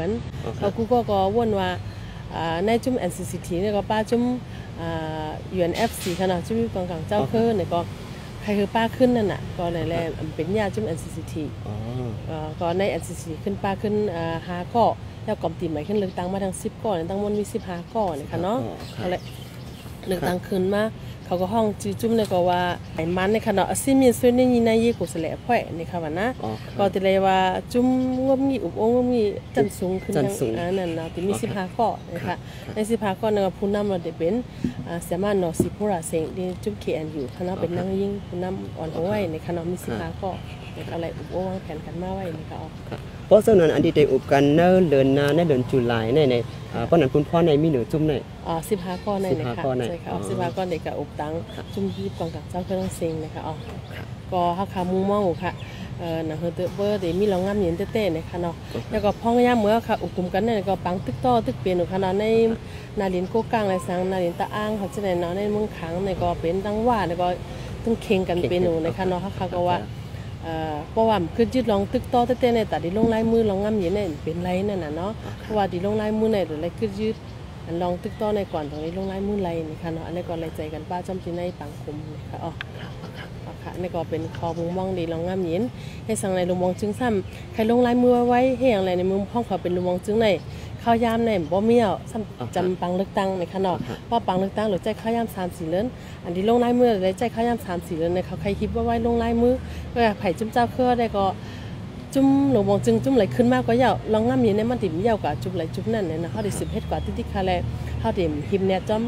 กันเขากูก็ก็วนว่าในจุ่ม NCCT เนี่ยก็ป้าจุ่ม UNFC ขนาดจุ่มกองกลางเจ้าคือเนี่ยก็ใครคือป้าขึ้นนั่นน่ะก็เลยแลเป็นญาจุ่ม NCCT ก็ใน NCCT ขึ้นป้าขึ้นหาก็แล้วกอมตีใหม่ขึ้นเลือกตั้งมาทั้ง10ก่อนตั้งมันมี15ก่อนนะคะเนาะ ก็เลยเลือกตั้งขึ้นมาเขาก็ห้องจีจุ่มเลยก็ว่าไอ้มันในขณะซิมีส่วนนี้ในยี่กุศลพ่อยนี่ค่ะว่านะก็ติเลยว่าจุ่มงบมีอุบงบมีจันสูงขึ้นทั้งอันนั้นเนาะที่มี15ข้อนะคะใน15ข้อนึงผู้นำเราได้เป็นเสียมาเนาะสิผู้ราเซงที่จุ่ม KNU คณะเป็นนั่งยิ่งผู้นำอ่อนเอาไว้ในคณะมี15ข้ออะไรอุบวางแผนกันมาไว้นี่ค่ะเพราะฉะนั้นอันที่ได้อุบกันเนิ่นเดินนาในเดือนจุลายในใน เพราะนั้นคุณพ่อในมีหนูจุ่มใน อ๋อสิบห้าก้อนในนะคะใช่ค่ะสิบห้าก้อนในกับอุบตังจุ่มยีบกองกับเจ้าเครื่องเซิงนะคะอ๋อก็ฮักขามุงมองค่ะเออนะเฮเตเบอร์เดมีลองงามเย็นเต้ๆนะคะเนาะแล้วก็พ้องย่าเมื่อค่ะอุกุมกันเนี่ยก็ปังตึกต่อตึกเปลี่ยนค่ะเนาะในนาดินโกกลางในสังนาดินตะอ้างเขาจะได้เนาะในเมืองขังในก็เป็นตั้งว่าในก็ต้องเข่งกันเป็นหนูนะคะเนาะฮักขาก็ว่า เพราะว่าคือยึดลองตึกต่อเต้ๆในแต่ดีลงลายมือลองงามเย็นเนี่ยเป็นไรนั่นน่ะเนาะเพราะว่าดีลงลายมือในหรืออะไรคือยึดอันลองตึกต่อในก่อนตรงนี้ลงลายมือไรนี่ค่ะเนาะอันนี้ก็ไรใจกันป้าจำจีในปังคุมนี่ค่ะอ๋อค่ะนี่ก็เป็นคอมุงมองดีลองงามเย็นให้สั่งในลุงมองจึงซ้ำใครลงลายมือไว้ให้อย่างไรในมุมห้องเขาเป็นลุงมองจึงใน ข้าวยามในบ่มีอะจำปังเลือกตั้งในขนาดว่าปังเลือกตั้งหรือใจข้าวยามสามสี่เลือนอันที่ลงลายมือเลยใจข้าวยามสามสี่เลือนในเขาใครคิดว่าไว้ลงลายมือก็ไผ่จุ้มเจ้าเครือได้ก็จุ้มหลวงมองจึงจุ้มไหลขึ้นมากก็ยาวลองงามอยู่ในมันติ่มยาวกว่าจุ้มไหลจุ้มนั่นเนี่ยนะเขาได้สิบเฮ็ดกว่าที่ที่คาแลเขาติ่มหิมเนี่ยจอม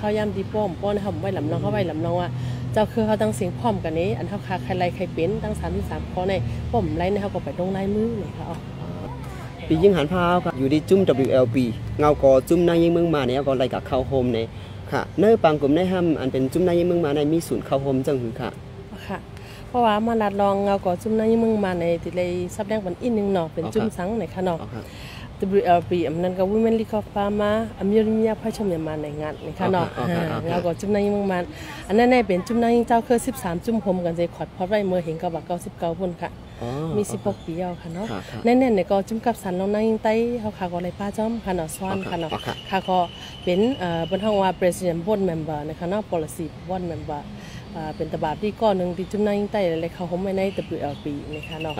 ข้าวยามดีป้อมป้อนเขาไว้ลำน้องเขาไว้ลำน้องว่าเจ้าคือเขาตั้งเสียงพร้อมกันนี้ อันเขาคาใครไรใครเป็นตั้งสามที่สามข้อในป้อมไรในเขาก็ไปลงลายมือเนี่ยค่ะ ปียิ่งหันพาวครับอยู่ที่จุ่ม WLB เงาก็จุ่มนายยิ่งเมืองมาเนี่ยก็ไรกับเข้าโฮมเนี่ยค่ะเนื้อปังกลุ่มในห้ามอันเป็นจุ่มนายยิ่งเมืองมาในมีศูนย์เข้าโฮมจังหือค่ะค่ะเพราะว่ามาลัดลองเงาก็จุ่มนายยิ่งเมืองมาในติเลยซับแดงวันอีกนึงเนาะเป็นจุ่มสังในค่ะเนาะ WLP อำนั้นก็ Women League of Pharma อเมริกาพาชมยามาในงานในค่ะเนาะเงาก็จุ่มนายยิ่งเมืองมาอันนั้นในเป็นจุ่มนายยิ่งเจ้าคือ13จุ่มผมกันใจขอดพอดไว้เมื่อเห็นก็บัก99พุ่นค่ะมีสิบหกปีเอาค่ะเนาะแน่ๆเนี่ยก็จุ่มกับสันลองนั่งใต้เขาขาก็เลยป้าจ้อมค่ะเนาะสวานค่ะเนาะค่ะก็เป็นเอ่อบนห้องว่า president board member นะคะเนาะ policy board member เป็นตบาบที่ก้อนหนึ่งที่จุ่มนั่งใต้เลยเขาเขาไม่ใน WLP นะคะเนาะ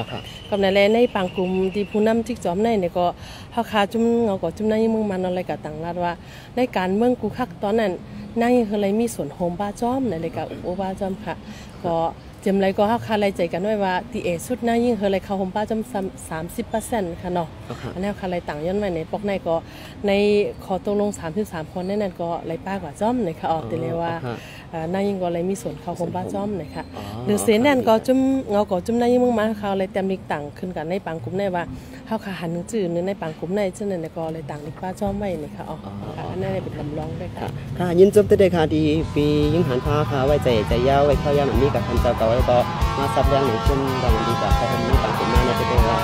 กับในแลในปางกลุ่มที่ผู้นำที่จอมในเนี่ยก็เขาขาจุ่มเงาก็จุ่มนั่งมึงมันอะไรกับต่างรัฐว่า ในการเมืองกูคักตอนนั้นนั่งคืออะไรมีส่วนโฮมบ้าจ้อมในรายการอุบบ้าจ้อมค่ะ ก็ จำไรก็เฮาคาไรใจกันไว้ว่าตีเอสุดน่ายิ่งเฮอไรเขาหมป้าจำสามสิบเปอร์เซ็นต์ค่ะเนาะอันนี้คาไรต่างย้อนไว้ในปอกในก็ในขอตกลงสามสิบสามคนนั่นนั่นก็ไรป้ากว่าจ้อมในค่ะออกแต่เลยว่าน่ายิ่งก็ไรมีส่วนเขาหมป้าจ้อมนะคะหรือเสียนนั่นก็จุ่มเงาก็จุ่มน่ายิ่งมึงมาเขาไรเต็มลิกต่างขึ้นกันในปังกลุ่มในว่าเฮาขาหันจื่อนึงในปังกลุ่มในเช่นนั้นก็ไรต่างลิกป้าจ้อมไว้นี่ค่ะอ๋ออันนั้นเป็นลำลองด้วยค่ะค่ะยินจบได้ค่ะดีปียิ่งหันพาค่ะไว้ใจใจยาวไว้เข้ายามันมีกับคันเจ้าเก่าแล้วก็มาซับยังในช่วงดังดีกว่าเขาทำนี่ต่างกันมาในประเทศเร